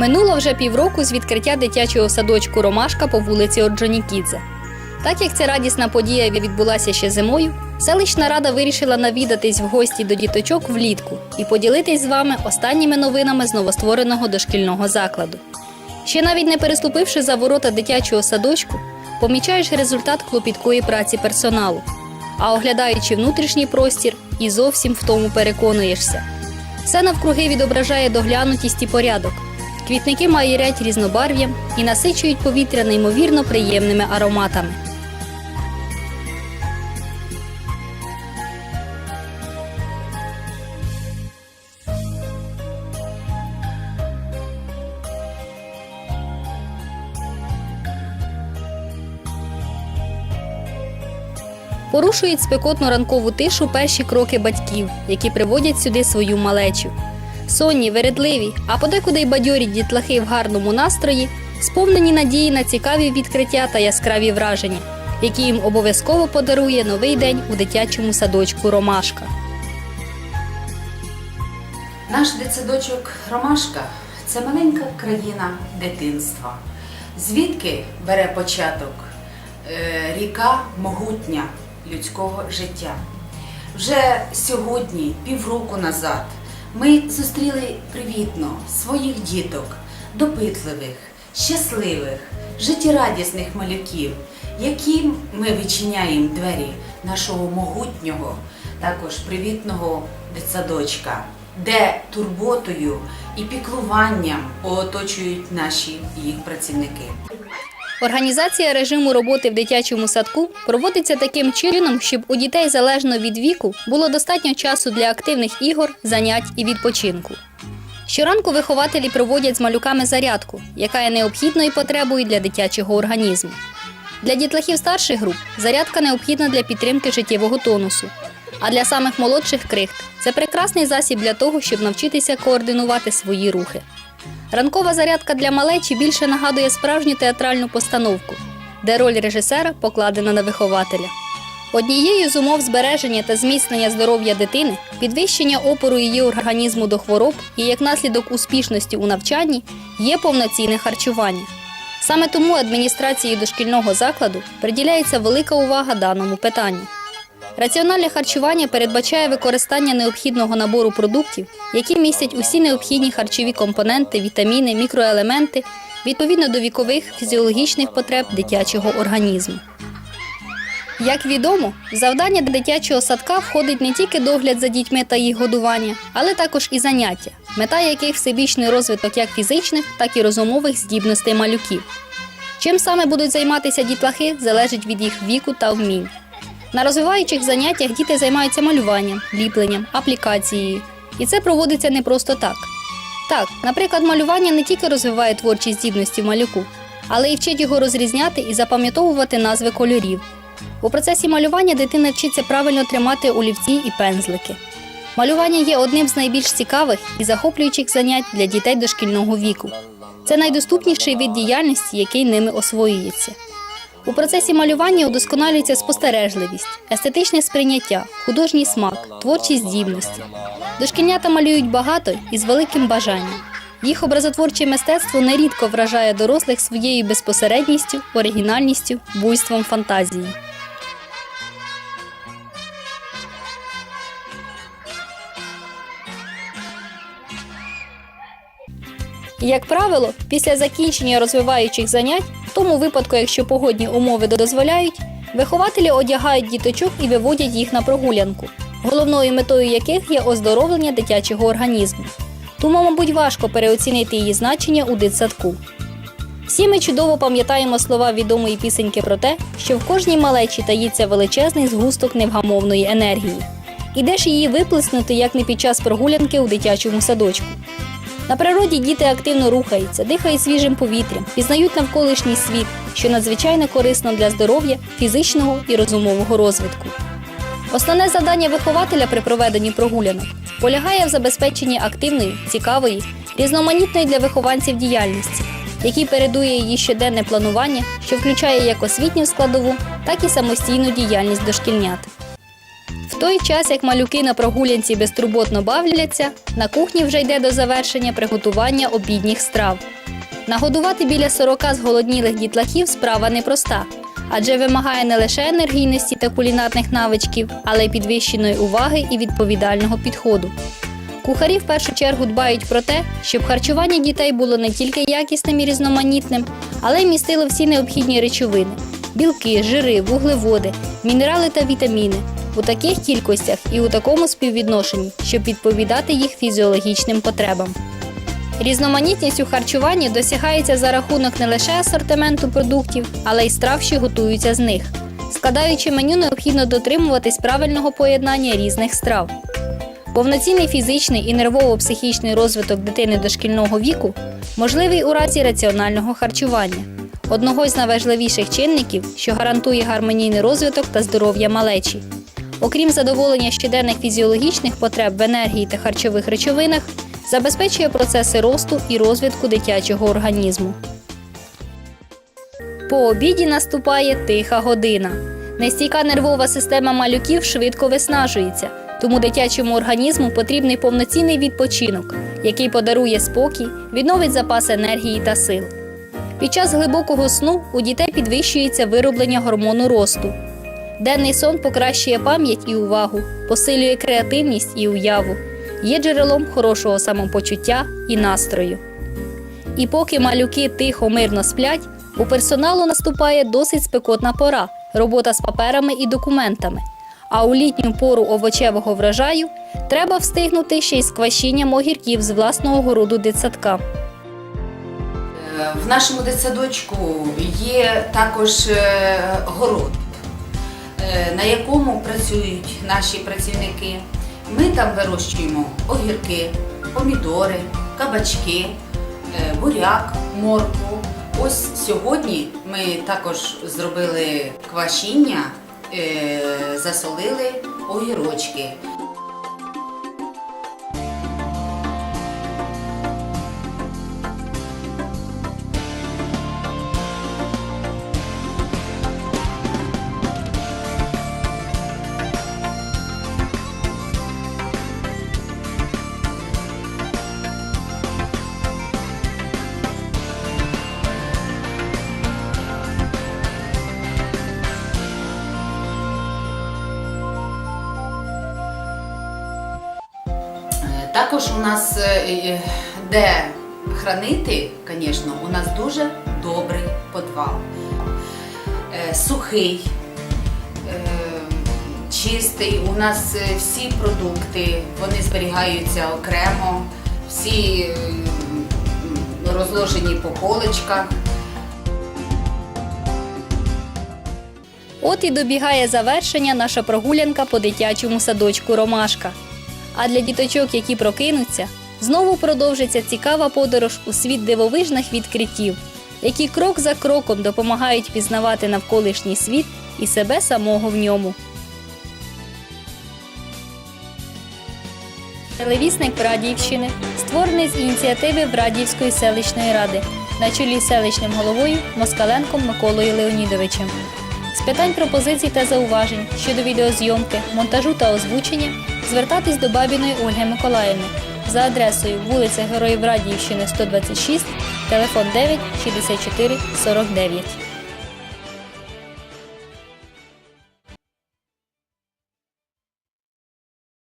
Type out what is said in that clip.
Минуло вже півроку з відкриття дитячого садочку Ромашка по вулиці Орджонікідзе. Так як ця радісна подія відбулася ще зимою, селищна рада вирішила навідатись в гості до діточок влітку і поділитись з вами останніми новинами з новоствореного дошкільного закладу. Ще навіть не переступивши за ворота дитячого садочку, помічаєш результат клопіткої праці персоналу. А оглядаючи внутрішній простір, і зовсім в тому переконуєшся. Все навкруги відображає доглянутість і порядок. Квітники маєрять різнобарв'ям і насичують повітря неймовірно приємними ароматами. Порушують спекотну ранкову тишу перші кроки батьків, які приводять сюди свою малечу. Сонні, вередливі, а подекуди й бадьорі дітлахи в гарному настрої, сповнені надії на цікаві відкриття та яскраві враження, які їм обов'язково подарує новий день у дитячому садочку Ромашка. Наш дитсадочок Ромашка це маленька країна дитинства. Звідки бере початок е, ріка могутня людського життя. Вже сьогодні, півроку назад, ми зустріли привітно своїх діток, допитливих, щасливих, життєрадісних малюків, яким ми відчиняємо двері нашого могутнього, також привітного дитсадочка, де турботою і піклуванням оточують наші їх працівники. Організація режиму роботи в дитячому садку проводиться таким чином, щоб у дітей залежно від віку було достатньо часу для активних ігор, занять і відпочинку. Щоранку вихователі проводять з малюками зарядку, яка є необхідною потребою для дитячого організму. Для дітлахів старших груп зарядка необхідна для підтримки життєвого тонусу. А для самих молодших крихт це прекрасний засіб для того, щоб навчитися координувати свої рухи. Ранкова зарядка для малечі більше нагадує справжню театральну постановку, де роль режисера покладена на вихователя. Однією з умов збереження та зміцнення здоров'я дитини, підвищення опору її організму до хвороб і як наслідок успішності у навчанні є повноцінне харчування. Саме тому адміністрацією дошкільного закладу приділяється велика увага даному питанню. Раціональне харчування передбачає використання необхідного набору продуктів, які містять усі необхідні харчові компоненти, вітаміни, мікроелементи відповідно до вікових фізіологічних потреб дитячого організму. Як відомо, в завдання дитячого садка входить не тільки догляд за дітьми та їх годування, але також і заняття, мета яких всебічний розвиток як фізичних, так і розумових здібностей малюків. Чим саме будуть займатися дітлахи, залежить від їх віку та вмінь. На розвиваючих заняттях діти займаються малюванням, ліпленням, аплікацією. І це проводиться не просто так. Так, наприклад, малювання не тільки розвиває творчі здібності в малюку, але й вчить його розрізняти і запам'ятовувати назви кольорів. У процесі малювання дитина вчиться правильно тримати олівці і пензлики. Малювання є одним з найбільш цікавих і захоплюючих занять для дітей дошкільного віку. Це найдоступніший вид діяльності, який ними освоюється. У процесі малювання удосконалюється спостережливість, естетичне сприйняття, художній смак, творчі здібності. Дошкільнята малюють багато і з великим бажанням. Їх образотворче мистецтво нерідко вражає дорослих своєю безпосередністю, оригінальністю, буйством фантазії. Як правило, після закінчення розвиваючих занять, тому випадку, якщо погодні умови дозволяють, вихователі одягають діточок і виводять їх на прогулянку, головною метою яких є оздоровлення дитячого організму. Тому, мабуть, важко переоцінити її значення у дитсадку. Всі ми чудово пам'ятаємо слова відомої пісеньки про те, що в кожній малечі таїться величезний згусток невгамовної енергії. І де ж її виплеснути, як не під час прогулянки у дитячому садочку. На природі діти активно рухаються, дихають свіжим повітрям, пізнають навколишній світ, що надзвичайно корисно для здоров'я, фізичного і розумового розвитку. Основне завдання вихователя при проведенні прогулянок полягає в забезпеченні активної, цікавої, різноманітної для вихованців діяльності, який передує її щоденне планування, що включає як освітню складову, так і самостійну діяльність дошкільнят. В той час, як малюки на прогулянці безтурботно бавляться, на кухні вже йде до завершення приготування обідніх страв. Нагодувати біля 40 зголоднілих дітлахів справа непроста, адже вимагає не лише енергійності та кулінарних навичків, але й підвищеної уваги і відповідального підходу. Кухарі в першу чергу дбають про те, щоб харчування дітей було не тільки якісним і різноманітним, але й містило всі необхідні речовини: білки, жири, вуглеводи, мінерали та вітаміни у таких кількостях і у такому співвідношенні, щоб відповідати їх фізіологічним потребам. Різноманітність у харчуванні досягається за рахунок не лише асортименту продуктів, але й страв, що готуються з них. Складаючи меню, необхідно дотримуватись правильного поєднання різних страв. Повноцінний фізичний і нервово-психічний розвиток дитини дошкільного віку можливий у разі раціонального харчування, одного з найважливіших чинників, що гарантує гармонійний розвиток та здоров'я малечі. Окрім задоволення щоденних фізіологічних потреб в енергії та харчових речовинах, забезпечує процеси росту і розвитку дитячого організму. По обіді наступає тиха година. Нестійка нервова система малюків швидко виснажується, тому дитячому організму потрібний повноцінний відпочинок, який подарує спокій, відновить запас енергії та сил. Під час глибокого сну у дітей підвищується вироблення гормону росту. Денний сон покращує пам'ять і увагу, посилює креативність і уяву, є джерелом хорошого самопочуття і настрою. І поки малюки тихо мирно сплять, у персоналу наступає досить спекотна пора робота з паперами і документами. А у літню пору овочевого врожаю треба встигнути ще й з квашінням огірків з власного городу дитсадка. Е, В нашому дитсадочку є також е, город, на якому працюють наші працівники. Ми там вирощуємо огірки, помідори, кабачки, е, буряк, морку. Ось сьогодні ми також зробили квашіння, е, засолили огірочки. Також у нас е, е, де хранити, звісно, у нас дуже добрий підвал. Е, Сухий, чистий. У нас всі продукти вони зберігаються окремо, всі розложені по поличках. От і добігає завершення наша прогулянка по дитячому садочку Ромашка. А для діточок, які прокинуться, знову продовжиться цікава подорож у світ дивовижних відкриттів, які крок за кроком допомагають пізнавати навколишній світ і себе самого в ньому. Телевісник Брадіївщини створений з ініціативи Брадіївської селищної ради на чолі з селищним головою Москаленком Миколою Леонідовичем. З питань пропозицій та зауважень щодо відеозйомки, монтажу та озвучення звертатись до Бабіної Ольги Миколаївни за адресою вулиця Героїв Радіївщини 126, телефон 9 64 49.